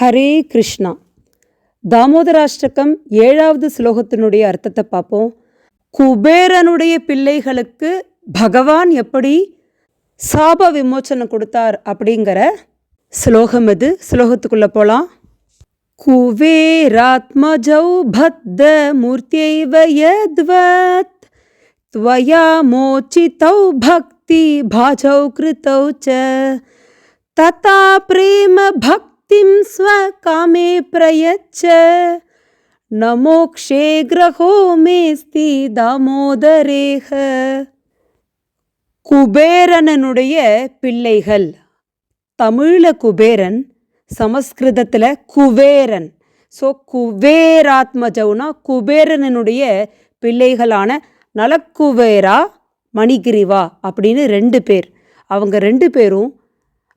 ஹரே கிருஷ்ணா தாமோதராஷ்டகம் ஏழாவது ஸ்லோகத்தினுடைய அர்த்தத்தை பார்ப்போம் குபேரனுடைய பிள்ளைகளுக்கு பகவான் எப்படி சாப விமோச்சனம் கொடுத்தார் அப்படிங்கிற ஸ்லோகம் இது ஸ்லோகத்துக்குள்ளே போகலாம் குபேராத்மஜௌ பத்த மூர்த்தியைவ யத்வத் त्वया मोचितौ भक्ति भाजौ कृतौ च तथा प्रेम भक्तिं स्वकामे प्रयच्छ न मोक्षे ग्रहो मेस्ति தாமோதரேக குபேரனனுடைய பிள்ளைகள் தமிழில் குபேரன் சமஸ்கிருதத்தில் குபேரன் ஸோ குபேராத்மஜவுனா குபேரனனுடைய பிள்ளைகளான நலக்குவேரா மணிகிரிவா அப்படின்னு ரெண்டு பேர் அவங்க ரெண்டு பேரும்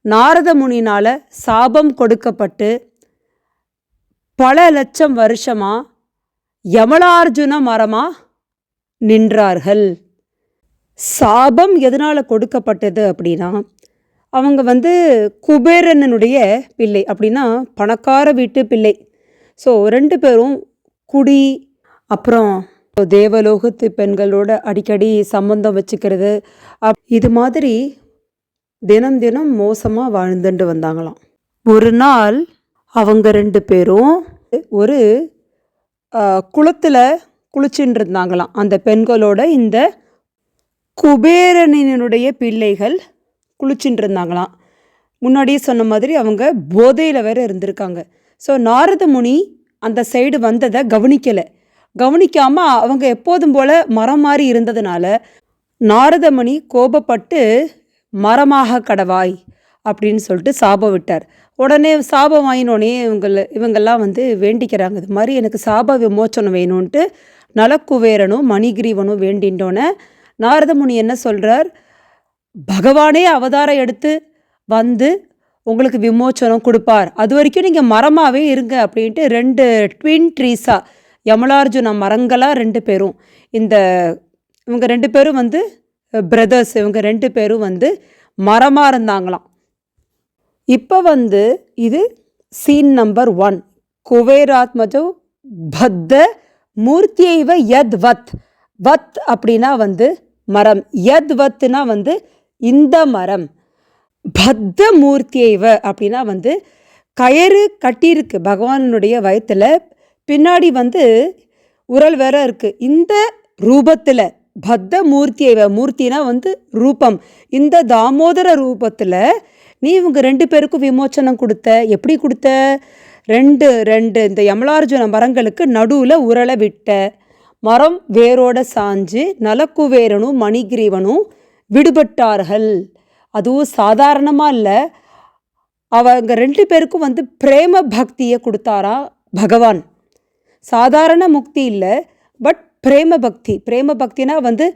நாரத முனினால் சாபம் கொடுக்கப்பட்டு பல லட்சம் வருஷமாக யமலார்ஜுன மரமாக நின்றார்கள். சாபம் எதனால் கொடுக்கப்பட்டது அப்படின்னா அவங்க வந்து குபேரனனுடைய பிள்ளை அப்படின்னா பணக்கார வீட்டு பிள்ளை. ஸோ ரெண்டு பேரும் குடி அப்புறம் தேவலோகத்து பெண்களோட அடிக்கடி சம்பந்தம் வச்சுக்கிறது. அப் இது மாதிரி தினம் தினம் மோசமாக வாழ்ந்துட்டு வந்தாங்களாம். ஒரு நாள் அவங்க ரெண்டு பேரும் ஒரு குளத்தில் குளிச்சுட்டு இருந்தாங்களாம். அந்த பெண்களோட இந்த குபேரனினுடைய பிள்ளைகள் குளிச்சுட்டு இருந்தாங்களாம். முன்னாடியே சொன்ன மாதிரி அவங்க போதையில் வேற இருந்திருக்காங்க. ஸோ நாரத முனி அந்த சைடு வந்ததை கவனிக்கலை. கவனிக்காமல் அவங்க எப்போதும் போல் மரம் மாதிரி இருந்ததுனால நாரதமணி கோபப்பட்டு மரமாக கடவாய் அப்படின்னு சொல்லிட்டு சாபம் விட்டார். உடனே சாபம் வாங்கினோடனே இவங்கள இவங்கெல்லாம் வந்து வேண்டிக்கிறாங்க. இது மாதிரி எனக்கு சாப விமோச்சனம் வேணும்ன்ட்டு நலக்குவேரனும் மணிகிரீவனும் வேண்டின்றோன்னே நாரதமுனி என்ன சொல்கிறார் பகவானே அவதாரம் எடுத்து வந்து உங்களுக்கு விமோச்சனம் கொடுப்பார். அது வரைக்கும் நீங்கள் மரமாகவே இருங்க அப்படின்ட்டு ரெண்டு ட்வின் ட்ரீஸாக யமலார்ஜுன மரங்களாக ரெண்டு பேரும். இந்த இவங்க ரெண்டு பேரும் வந்து பிரதர்ஸ் இவங்க ரெண்டு பேரும் வந்து மரமாக இருந்தாங்களாம். இப்போ வந்து இது சீன் நம்பர் ஒன் குவேராத்மஜோ பத்த மூர்த்தியைவ யத் வத். வத் அப்படின்னா வந்து மரம். யத் வத்துனா வந்து இந்த மரம். பத்த மூர்த்தியைவ அப்படின்னா வந்து கயிறு கட்டியிருக்கு பகவானுடைய வயத்தில். பின்னாடி வந்து உரல் வேற இருக்குது இந்த ரூபத்தில் பத்த மூர்த்தியை மூர்த்தினா வந்து ரூபம். இந்த தாமோதர ரூபத்தில் நீ இவங்க ரெண்டு பேருக்கும் விமோச்சனம் கொடுத்த எப்படி கொடுத்த? ரெண்டு ரெண்டு இந்த யமலார்ஜுன மரங்களுக்கு நடுவில் உரளை விட்ட மரம் வேரோட சாஞ்சு நலக்குவேரனும் மணிகிரீவனும் விடுபட்டார்கள். அதுவும் சாதாரணமாக இல்லை. அவங்க ரெண்டு பேருக்கும் வந்து பிரேம பக்தியை கொடுத்தாரா பகவான். சாதாரண முக்தி இல்லை பட் பிரேம பக்தி. பிரேம பக்தினா வந்து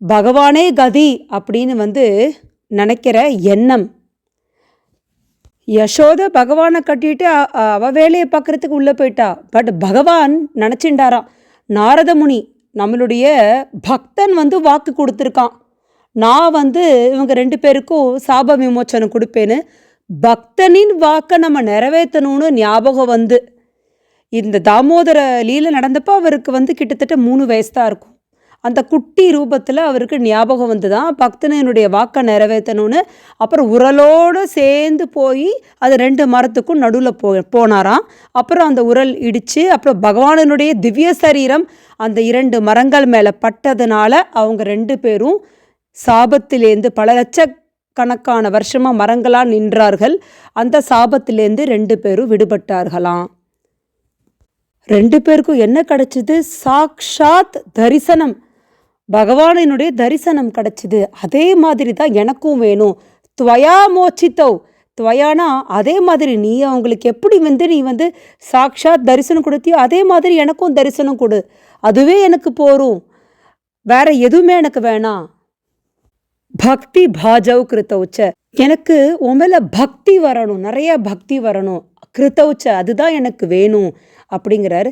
பகவானே கதி அப்படின்னு வந்து நினைக்கிற எண்ணம். யசோத பகவானை கட்டிட்டு அவ வேலையை பார்க்குறதுக்கு உள்ளே போயிட்டா. பட் பகவான் நினச்சிண்டாராம் நாரதமுனி நம்மளுடைய பக்தன் வந்து வாக்கு கொடுத்துருக்கான். நான் வந்து இவங்க ரெண்டு பேருக்கும் சாப விமோச்சனம் கொடுப்பேன்னு பக்தனின் வாக்கை நம்ம நிறைவேற்றணும்னு ஞாபகம் வந்து இந்த தாமோதர லீலை நடந்தப்போ அவருக்கு வந்து கிட்டத்தட்ட மூணு வயசு தான் இருக்கும். அந்த குட்டி ரூபத்தில் அவருக்கு ஞாபகம் வந்து தான் பக்தனனுடைய வாக்கை நிறைவேற்றணும்னு அப்புறம் உரலோடு சேர்ந்து போய் அது ரெண்டு மரத்துக்கும் நடுவில் போ போனாராம். அப்புறம் அந்த உரல் இடித்து அப்புறம் பகவானனுடைய திவ்ய சரீரம் அந்த இரண்டு மரங்கள் மேலே பட்டதுனால அவங்க ரெண்டு பேரும் சாபத்திலேருந்து பல லட்சக்கணக்கான வருஷமாக மரங்களாக நின்றார்கள். அந்த சாபத்திலேருந்து ரெண்டு பேரும் விடுபட்டார்களாம். ரெண்டு பேருக்கும் என்ன கிடச்சிது? சாக்ஷாத் தரிசனம். பகவானினுடைய தரிசனம் கிடச்சிது. அதே மாதிரி தான் எனக்கும் வேணும். துவயா மோச்சித்தவ் துவயானா அதே மாதிரி நீ அவங்களுக்கு எப்படி வந்து நீ வந்து சாக்ஷாத் தரிசனம் கொடுத்தியோ அதே மாதிரி எனக்கும் தரிசனம் கொடு. அதுவே எனக்கு போரும். வேற எதுவுமே எனக்கு வேணாம் பக்தி பாஜவ் கிருத்தவுச்ச எனக்கு உன் மேலே பக்தி வரணும். நிறைய பக்தி வரணும். கிருத்தவுச்ச அதுதான் எனக்கு வேணும். அப்படிங்கிறார்.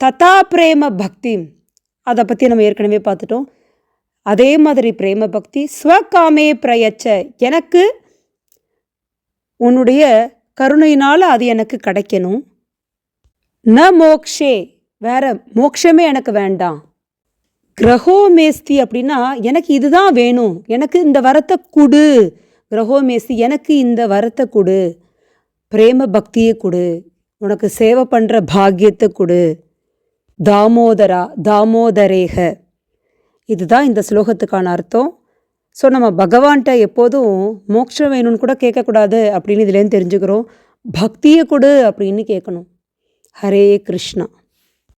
ததா பிரேம பக்தி அதை பற்றி நம்ம ஏற்கனவே பார்த்துட்டோம். அதே மாதிரி பிரேம பக்தி ஸ்வகாமே பிரயச்ச எனக்கு உன்னுடைய கருணையினால் அது எனக்கு கிடைக்கணும். ந மோக்ஷே வேற மோக்ஷமே எனக்கு வேண்டாம். கிரகோமேஸ்தி அப்படின்னா எனக்கு இதுதான் வேணும். எனக்கு இந்த வரத்தை கொடு. கிரகோமேஸ்தி எனக்கு இந்த வரத்தை கொடு. பிரேம பக்தியை கொடு. உனக்கு சேவை பண்ணுற பாக்கியத்தை கொடு. தாமோதரா தாமோதரேக. இதுதான் இந்த ஸ்லோகத்துக்கான அர்த்தம். ஸோ நம்ம பகவான்கிட்ட எப்போதும் மோட்சம் வேணும்னு கூட கேட்கக்கூடாது அப்படின்னு இதுலேருந்து தெரிஞ்சுக்கிறோம். பக்தியை கொடு அப்படின்னு கேட்கணும். ஹரே கிருஷ்ணா.